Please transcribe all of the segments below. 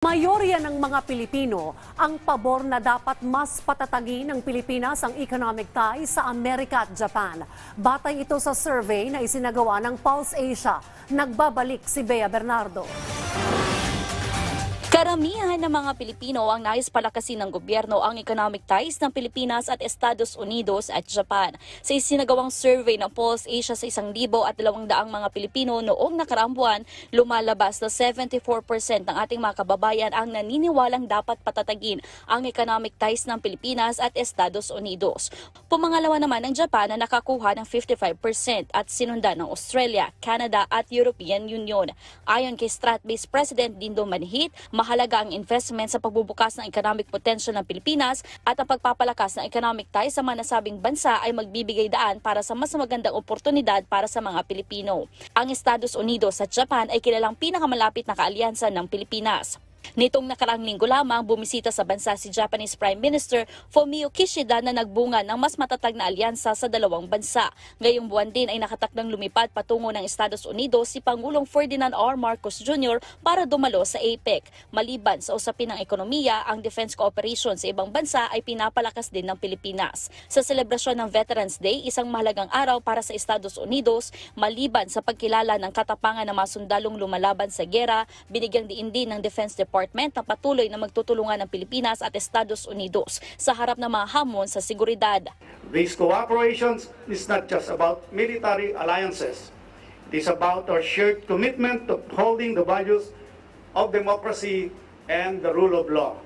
Mayorya ng mga Pilipino ang pabor na dapat mas patatagin ng Pilipinas ang economic ties sa Amerika at Japan. Batay ito sa survey na isinagawa ng Pulse Asia. Nagbabalik si Bea Bernardo. Karamihan ng mga Pilipino ang nais palakasin ng gobyerno ang economic ties ng Pilipinas at Estados Unidos at Japan. Sa isinagawang survey ng Pulse Asia sa isang libo at dalawang daang mga Pilipino noong nakaraang buwan, lumalabas na 74% ng ating mga kababayan ang naniniwalang dapat patatagin ang economic ties ng Pilipinas at Estados Unidos. Pumangalawa naman ang Japan na nakakuha ng 55% at sinundan ng Australia, Canada at European Union. Ayon kay Stratbase President Dindo Manhit, mahalaga ang investment sa pagbubukas ng economic potential ng Pilipinas at ang pagpapalakas ng economic ties sa mga nasabing bansa ay magbibigay daan para sa mas magandang oportunidad para sa mga Pilipino. Ang Estados Unidos at Japan ay kilalang pinakamalapit na kaalyansa ng Pilipinas. Nitong nakaraang linggo lamang, bumisita sa bansa si Japanese Prime Minister Fumio Kishida na nagbunga ng mas matatag na alyansa sa dalawang bansa. Ngayong buwan din ay nakatakdang lumipad patungo ng Estados Unidos si Pangulong Ferdinand R. Marcos Jr. para dumalo sa APEC. Maliban sa usapin ng ekonomiya, ang defense cooperation sa ibang bansa ay pinapalakas din ng Pilipinas. Sa selebrasyon ng Veterans Day, isang mahalagang araw para sa Estados Unidos, maliban sa pagkilala ng katapangan ng mga sundalong lumalaban sa gera, binigyang diin din ng Defense Department na patuloy na magtutulungan ng Pilipinas at Estados Unidos sa harap ng mga hamon sa seguridad. This cooperation is not just about military alliances. It is about our shared commitment to upholding the values of democracy and the rule of law.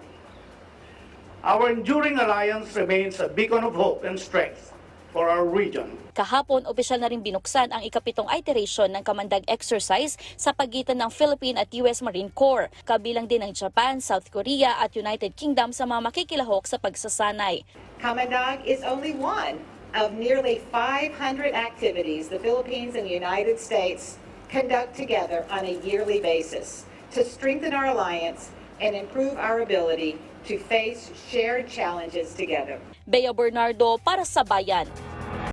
Our enduring alliance remains a beacon of hope and strength for our region. Kahapon, opisyal na rin binuksan ang ikapitong iteration ng kamandag exercise sa pagitan ng Philippine at US Marine Corps. Kabilang din ang Japan, South Korea at United Kingdom sa mga makikilahok sa pagsasanay. Kamandag is only one of nearly 500 activities the Philippines and the United States conduct together on a yearly basis to strengthen our alliance and improve our ability to face shared challenges together. Bea Bernardo para sa Bayan.